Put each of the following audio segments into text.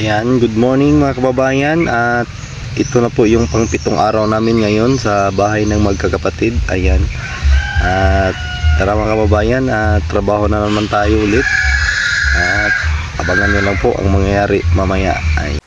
Ayan, good morning mga kababayan at ito na po yung pangpitong araw namin ngayon sa bahay ng magkakapatid. Ayan. At tara mga kababayan, at trabaho na naman tayo ulit. At abangan nyo lang po ang mangyayari mamaya. Ay.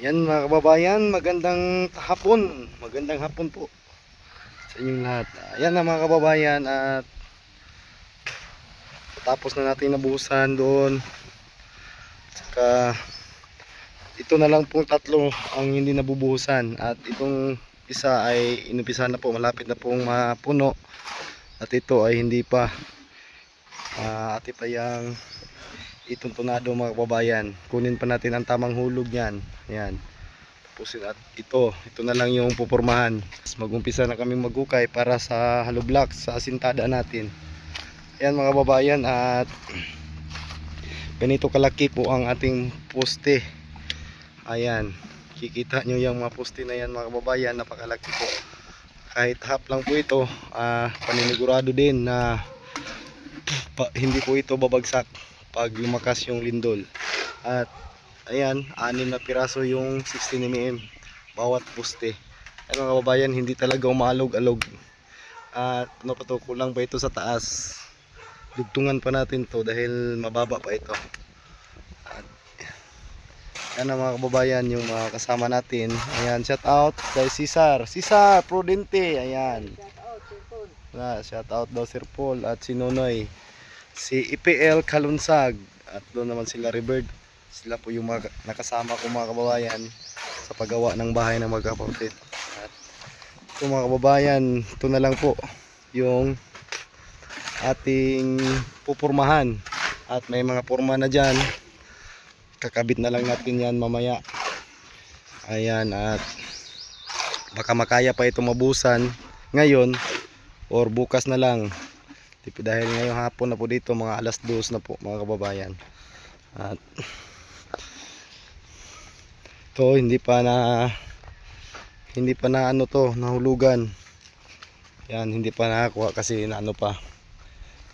Yan mga kababayan, magandang hapon. Magandang hapon po sa inyong lahat. Ayan na mga kababayan at tapos na natin nabuhusan doon. Saka ito na lang pong tatlo ang hindi nabubuhusan at itong isa ay inumpisahan na po malapit na pong mapuno at ito ay hindi pa uh, ati pa yung itong tunado mga kababayan. Kunin pa natin ang tamang hulog niyan. Yan tapusin at ito ito na lang yung pupurmahan magumpisa na kami magukay para sa hollow blocks sa asintada natin. Ayan mga kababayan at ganito kalaki po ang ating poste. Ayan. Kikita nyo yung mga poste na yan mga kababayan. Napakalaki po. Kahit half lang po ito ah, paninigurado din na pa, hindi po ito babagsak pag lumakas yung lindol. At ayan anim na piraso yung 16 mm bawat poste. Ay mga kababayan hindi talaga umaalog-alog at lang pa ito sa taas? Dugtungan pa natin to dahil mababa pa ito. At yan ang mga kababayan yung mga kasama natin. Ayan shout out kay Cesar. Cesar Prudente ayan. Na shout out daw Sir Paul at si Nonoy si IPL Kalunsag. At doon naman sila Rebird. Sila po yung mga nakasama ko mga kababayan sa paggawa ng bahay ng magkapatid at ito mga kababayan ito na lang po yung ating pupurmahan. At may mga purma na dyan. Kakabit na lang natin yan mamaya. Ayan at baka makaya pa ito mabusan ngayon or bukas na lang dahil ngayong hapon na po dito mga alas 2 na po mga kababayan. At to hindi pa na hindi pa na ano to nahulugan. Yan hindi pa nakakuha kasi na ano pa.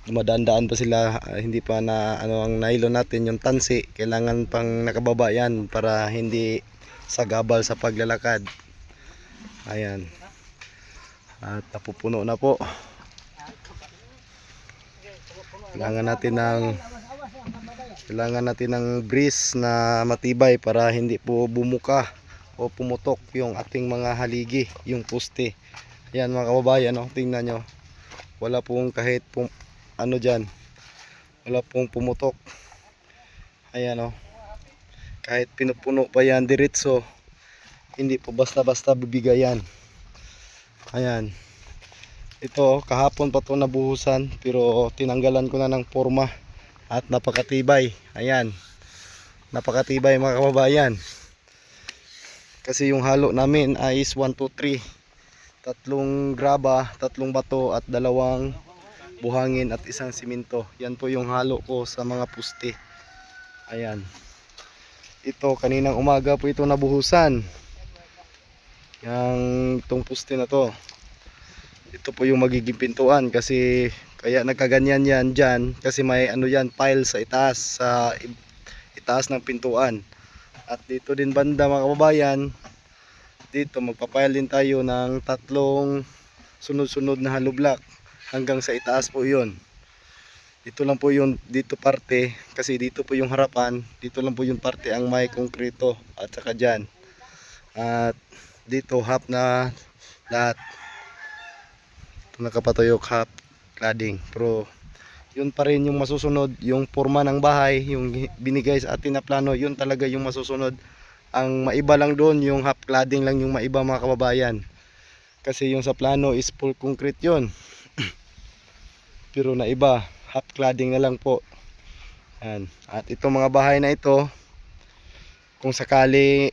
Dumadaan-daan pa sila ah, hindi pa na ano ang nylon natin yung tansi. Kailangan pang nakababa yan para hindi sagabal sa paglalakad. Ayan. At napupuno na po kailangan natin ng kailangan natin ng grease na matibay para hindi po bumuka o pumutok yung ating mga haligi yung poste ayan mga kababayan no? tingnan nyo. Wala pong kahit pong ano dyan. Wala pong pumutok. Ayan o kahit pinupuno pa yan diretso hindi po basta basta bibigay yan ayan ito kahapon pa to nabuhusan pero tinanggalan ko na ng forma at napakatibay. Ayan. Napakatibay mga kababayan. Kasi yung halo namin ay is 1, 2, 3 tatlong graba, tatlong bato at dalawang buhangin at isang simento. Yan po yung halo ko sa mga puste. Ayan. Ito kaninang umaga po ito nabuhusan. Yung itong puste na to ito po yung magiging pintuan kasi kaya nagkaganyan yan dyan kasi may ano yan pile sa itaas sa itaas ng pintuan. At dito din banda mga kababayan dito magpapile din tayo ng tatlong sunod-sunod na hollow block hanggang sa itaas po yun. Dito lang po yung dito parte kasi dito po yung harapan dito lang po yung parte ang may konkreto at saka dyan. At dito half na lahat ito nakapatuyok half cladding pero yun pa rin yung masusunod. Yung forma ng bahay yung binigay sa atin na plano yun talaga yung masusunod. Ang maiba lang doon yung half cladding lang yung maiba mga kababayan. Kasi yung sa plano is full concrete yun. Pero na iba half cladding na lang po. Yan. at itong mga bahay na ito kung sakali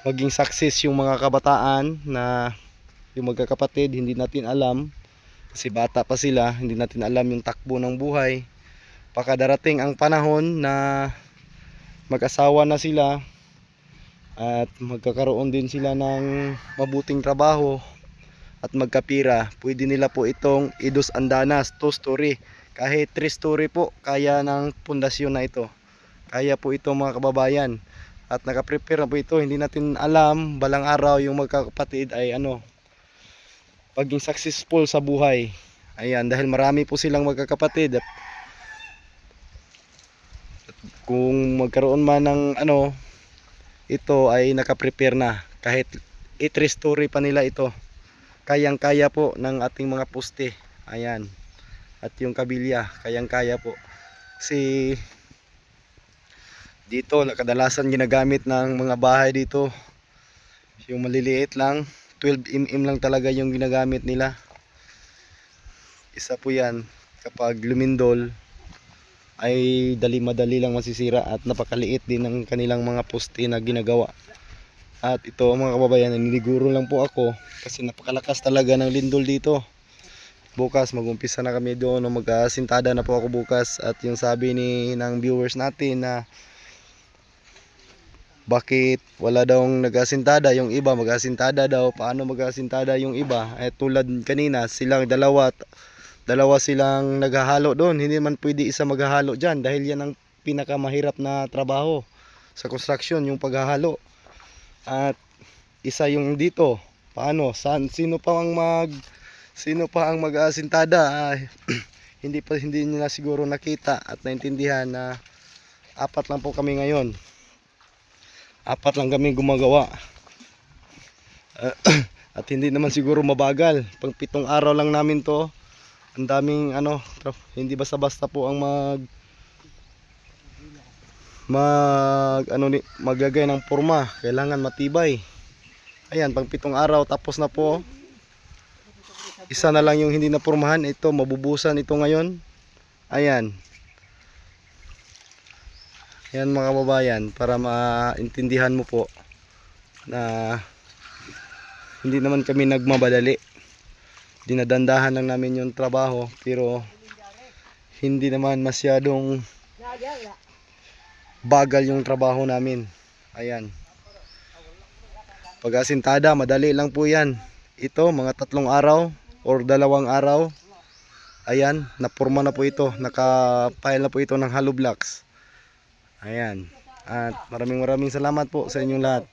maging success yung mga kabataan na yung magkakapatid hindi natin alam. Kasi bata pa sila hindi natin alam yung takbo ng buhay. Baka darating ang panahon na mag-asawa na sila at magkakaroon din sila ng mabuting trabaho at magkapira. Pwede nila po itong idos andanas 2 story kahit 3 story po kaya ng pundasyon na ito. Kaya po ito mga kababayan. At nakaprepare na po ito hindi natin alam. Balang araw yung magkakapatid ay ano paging successful sa buhay. Ayan dahil marami po silang magkakapatid. At kung magkaroon man ng ano ito ay nakaprepare na. Kahit i-story pa nila ito. Kayang kaya po ng ating mga poste. Ayan. At yung kabilya kayang kaya po. Kasi dito kadalasan ginagamit ng mga bahay dito. Yung maliliit lang 12 mm lang talaga yung ginagamit nila. Isa po yan kapag lumindol ay dali madali lang masisira at napakaliit din ng kanilang mga poste na ginagawa. At ito mga kababayan niniguro lang po ako kasi napakalakas talaga ng lindol dito. Bukas magumpisa na kami doon o mag-asintada na po ako bukas. At yung sabi ni ng viewers natin na bakit wala daw nag-asintada? Yung iba mag-asintada daw. Paano mag-asintada yung iba? Eh tulad kanina silang dalawa dalawa silang naghahalo doon. Hindi man pwede isa maghahalo dyan dahil yan ang pinakamahirap na trabaho sa construction yung paghahalo. At isa yung dito. Paano? Saan sino pa ang mag sino pa ang mag-aasintada Ay, hindi pa hindi nila siguro nakita at naintindihan na apat lang po kami ngayon apat lang kami gumagawa. At hindi naman siguro mabagal. Pang pitong araw lang namin to. Ang daming ano hindi basta-basta po ang mag mag ano ni maglagay ng forma kailangan matibay. Ayan pang pitong araw tapos na po. Isa na lang yung hindi napurmahan. Ito mabubusan ito ngayon. Ayan yan mga kababayan para maintindihan mo po na hindi naman kami nagmamadali dinadandahan lang namin yung trabaho pero hindi naman masyadong bagal yung trabaho namin. Ayan. Pag asintada madali lang po yan. Ito mga tatlong araw or dalawang araw. Ayan napurma na po ito. Nakapile na po ito ng hollow blocks ayan. At maraming maraming salamat po sa inyong lahat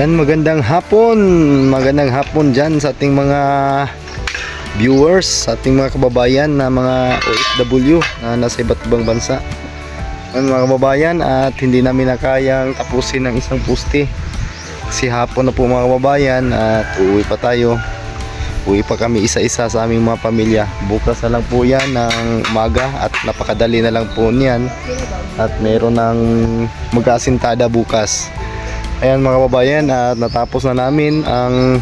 Yan, magandang hapon. Magandang hapon dyan sa ating mga viewers, sa ating mga kababayan na mga OFW na nasa iba't ibang bansa. Yan mga kababayan at hindi namin na kayang tapusin ng isang puste. Kasi hapon na po mga kababayan at uuwi pa tayo. Uwi pa kami isa-isa sa aming mga pamilya. Bukas na lang po yan ng umaga at napakadali na lang po niyan. At meron ng mag-aasintada bukas. Ayan mga kababayan at natapos na namin ang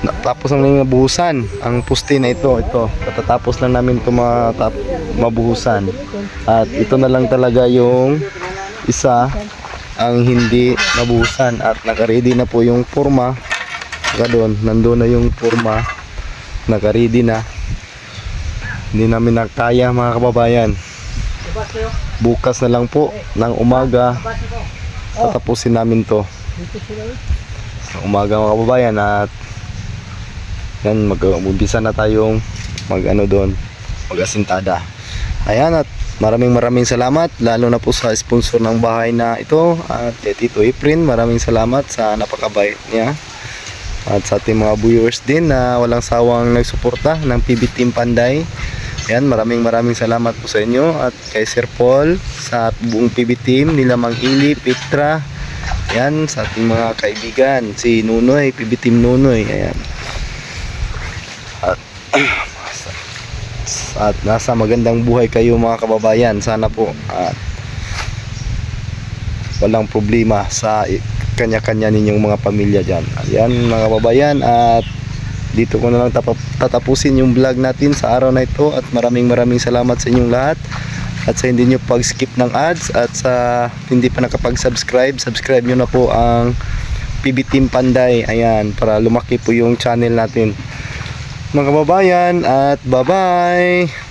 natapos na namin nabuhusan ang puste na ito. Ito katatapos lang namin ito matap, mabuhusan. At ito na lang talaga yung isa ang hindi nabuhusan at nakaready na po yung forma doon nandun na yung forma nakaready na. Hindi namin nakaya mga kababayan. Bukas na lang po ng umaga tatapusin namin to. Sa umaga mga kababayan at yan mag-umpisa na tayong mag ano doon mag asintada ayan at maraming maraming salamat lalo na po sa sponsor ng bahay na ito at Tito Efren maraming salamat sa napakabait niya. At sa ating mga viewers din na walang sawang nagsuporta ng PB Team Panday yan, maraming maraming salamat po sa inyo at kay Sir Paul sa buong PB team nila Mang Ili, Petra. Yan, sa ating mga kaibigan, si Nunoy, PB team Nunoy. Ayan. At, at nasa magandang buhay kayo mga kababayan. Sana po at walang problema sa kanya-kanya ninyong mga pamilya dyan. Ayan mga kababayan at dito ko na lang tatapusin yung vlog natin sa araw na ito at maraming maraming salamat sa inyong lahat. At sa hindi nyo pag-skip ng ads at sa hindi pa nakapag-subscribe subscribe nyo na po ang PB Team Panday. Ayan para lumaki po yung channel natin. Mga kababayan at bye bye